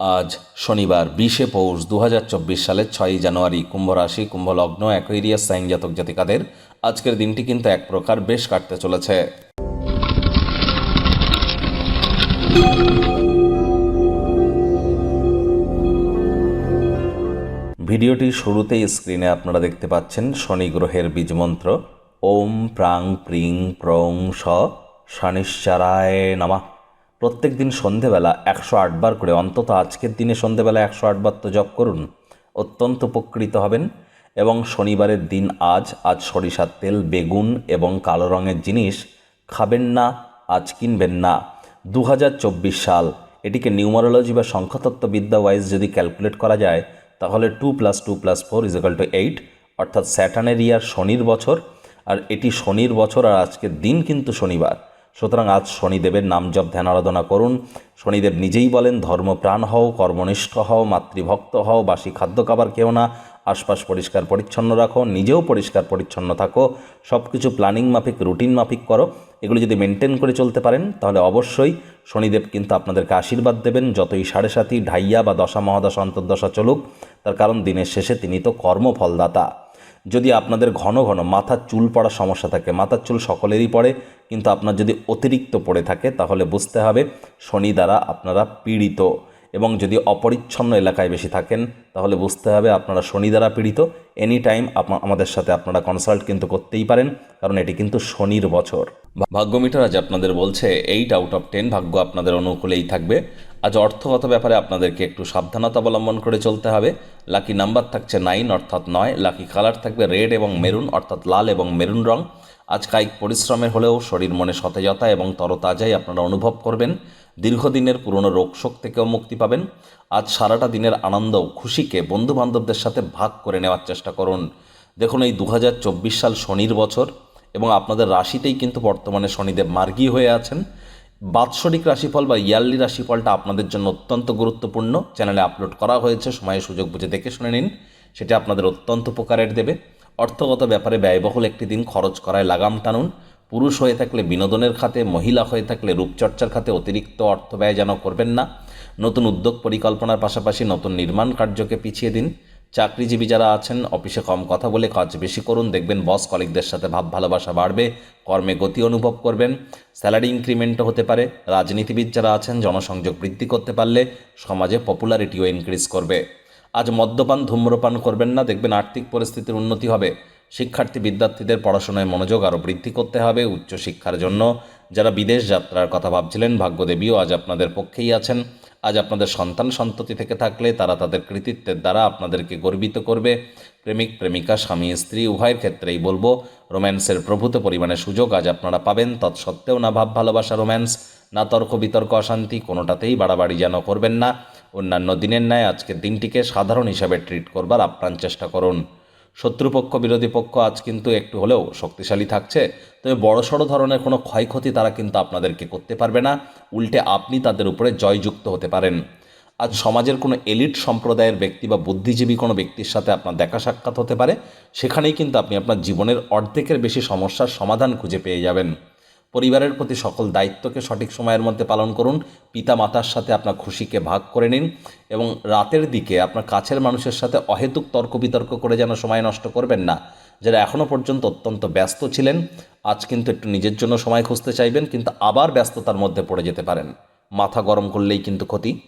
আজ শনিবার, বিশে পৌষ দু হাজার চব্বিশ সালের ছয়ই জানুয়ারি কুম্ভ রাশি কুম্ভ লগ্ন অ্যাকোয়ারিয়াস সাইন জাতক জাতিকাদের আজকের দিনটি কিন্তু এক প্রকার বেশ কাটতে চলেছে। ভিডিওটির শুরুতেই স্ক্রিনে আপনারা দেখতে পাচ্ছেন শনি গ্রহের বীজমন্ত্র ওম প্রাং প্রিং প্রং স শনিশ্চারায় নামা। প্রত্যেক দিন সন্ধেবেলা একশো আটবার করে, অন্তত আজকের দিনে সন্ধেবেলা একশো আটবার তো জপ করুন, অত্যন্ত উপকৃত হবেন। এবং শনিবারের দিন আজ আজ সরিষার তেল, বেগুন এবং কালো রঙের জিনিস খাবেন না, আজ কিনবেন না। দু হাজার চব্বিশ সাল, এটিকে নিউমারোলজি বা সংখ্যাতত্ত্ববিদ্যা ওয়াইজ যদি ক্যালকুলেট করা যায়, তাহলে two plus two plus four is equal to eight, অর্থাৎ স্যাটানের ইয়ার শনির বছর, আর এটি শনির বছর আর আজকের দিন কিন্তু শনিবার। সুতরাং আজ শনিদেবের নাম জপ, ধ্যান, আরাধনা করুন। শনিদেব নিজেই বলেন, ধর্মপ্রাণ হও, কর্মনিষ্ঠ হও, মাতৃভক্ত হও, বাসি খাদ্য খাবার খেও না, আশপাশ পরিষ্কার পরিচ্ছন্ন রাখো, নিজেও পরিষ্কার পরিচ্ছন্ন থাকো সব কিছু প্ল্যানিং মাফিক, রুটিন মাফিক করো। এগুলো যদি মেনটেন করে চলতে পারেন, তাহলে অবশ্যই শনিদেব কিন্তু আপনাদেরকে আশীর্বাদ দেবেন, যতই সাড়ে সাতি ঢাইয়া বা দশা, মহাদশা, অন্তর্দশা চলুক। তার কারণ দিনের শেষে তিনি তো কর্মফলদাতা। যদি আপনাদের ঘন ঘন মাথার চুল পড়ার সমস্যা থাকে মাথার চুল সকলেরই পড়ে, কিন্তু আপনার যদি অতিরিক্ত পড়ে থাকে, তাহলে বুঝতে হবে শনি দ্বারা আপনারা পীড়িত। এবং যদি অপরিচ্ছন্ন এলাকায় বেশি থাকেন, তাহলে বুঝতে হবে আপনারা শনি দ্বারা পীড়িত। এনি টাইম আমাদের সাথে আপনারা কনসাল্ট কিন্তু করতেই পারেন, কারণ এটি কিন্তু শনির বছর। ভাগ্যমিটার আজ আপনাদের বলছে, এইট আউট অফ টেন ভাগ্য আপনাদের অনুকূলেই থাকবে। আজ অর্থগত ব্যাপারে আপনাদেরকে একটু সাবধানতা অবলম্বন করে চলতে হবে। লাকি নাম্বার থাকছে নাইন, অর্থাৎ নয়। লাকি কালার থাকবে রেড এবং মেরুন, অর্থাৎ লাল এবং মেরুন রং। আজ কায়িক পরিশ্রমের হলেও শরীর মনে সতেজতা এবং তরতাজাই আপনারা অনুভব করবেন। দীর্ঘদিনের পুরনো রোগশোক থেকেও মুক্তি পাবেন। আজ সারাটা দিনের আনন্দ খুশিকে বন্ধু বান্ধবদের সাথে ভাগ করে নেওয়ার চেষ্টা করুন। দেখুন, এই দু হাজার চব্বিশ সাল শনির বছর এবং আপনাদের রাশিতেই কিন্তু বর্তমানে শনিদেব মার্গী হয়ে আছেন। বাৎসরিক রাশিফল বা ইয়ারলি রাশিফলটা আপনাদের জন্য অত্যন্ত গুরুত্বপূর্ণ। চ্যানেলে আপলোড করা হয়েছে সময়ে সুযোগ বুঝে দেখে শুনে নিন। সেটা আপনাদের অত্যন্ত উপকারের দেবে। অর্থগত ব্যাপারে ব্যয়বহুল একটি দিন খরচ করায় লাগাম টানুন। পুরুষ হয়ে থাকলে বিনোদনের খাতে, মহিলা হয়ে থাকলে রূপচর্চার খাতে অতিরিক্ত অর্থ ব্যয় যেন করবেন না। নতুন উদ্যোগ পরিকল্পনার পাশাপাশি নতুন নির্মাণ কার্যকে পিছিয়ে দিন। চাকরিজীবী যারা আছেন, অফিসে কম কথা বলে কাজ বেশি করুন, দেখবেন বস কলিকদের সাথে ভাব ভালোবাসা বাড়বে, কর্মে গতি অনুভব করবেন। স্যালারি ইনক্রিমেন্টও হতে পারে। রাজনীতিবিদ যারা আছেন, জনসংযোগ বৃদ্ধি করতে পারলে সমাজে পপুলারিটিও ইনক্রিজ করবে। আজ মদ্যপান, ধূম্রপান করবেন না, দেখবেন আর্থিক পরিস্থিতির উন্নতি হবে। শিক্ষার্থী, বিদ্যার্থীদের পড়াশোনায় মনোযোগ আরও বৃদ্ধি করতে হবে উচ্চশিক্ষার জন্য। যারা বিদেশ যাত্রার কথা ভাবছিলেন, ভাগ্যদেবীও আজ আপনাদের পক্ষেই আছেন। আজ আপনাদের সন্তান সন্ততি থেকে থাকলে তারা তাদের কৃতিত্বের দ্বারা আপনাদেরকে গর্বিত করবে। প্রেমিক, প্রেমিকা, স্বামী, স্ত্রী, উভয়ের ক্ষেত্রেই বলব, রোম্যান্সের প্রভূত পরিমাণে সুযোগ আজ আপনারা পাবেন। তৎসত্ত্বেও না ভাব ভালোবাসা রোম্যান্স, না তর্ক বিতর্ক অশান্তি, কোনোটাতেই বাড়াবাড়ি যেন করবেন না। অন্যান্য দিনের ন্যায় আজকের দিনটিকে সাধারণ হিসাবে ট্রিট করবার আপ্রাণ চেষ্টা করুন। শত্রুপক্ষ, বিরোধী পক্ষ আজ কিন্তু একটু হলেও শক্তিশালী থাকছে। তবে বড়সড় ধরনের কোনো ক্ষয়ক্ষতি তারা কিন্তু আপনাদেরকে করতে পারবে না। উল্টে আপনি তাদের উপরে জয়যুক্ত হতে পারেন। আজ সমাজের কোনো এলিট সম্প্রদায়ের ব্যক্তি বা বুদ্ধিজীবী কোনো ব্যক্তির সাথে আপনার দেখা সাক্ষাৎ হতে পারে। সেখানেই কিন্তু আপনি আপনার জীবনের অর্ধেকের বেশি সমস্যার সমাধান খুঁজে পেয়ে যাবেন। পরিবারের প্রতি সকল দায়িত্বকে সঠিক সময়ের মধ্যে পালন করুন। পিতা মাতার সাথে আপনার খুশিকে ভাগ করে নিন এবং রাতের দিকে আপনার কাছের মানুষের সাথে অহেতুক তর্ক বিতর্ক করে যেন সময় নষ্ট করবেন না। যারা এখনও পর্যন্ত অত্যন্ত ব্যস্ত ছিলেন, আজ কিন্তু একটু নিজের জন্য সময় খুঁজতে চাইবেন, কিন্তু আবার ব্যস্ততার মধ্যে পড়ে যেতে পারেন। মাথা গরম করলেই কিন্তু ক্ষতি।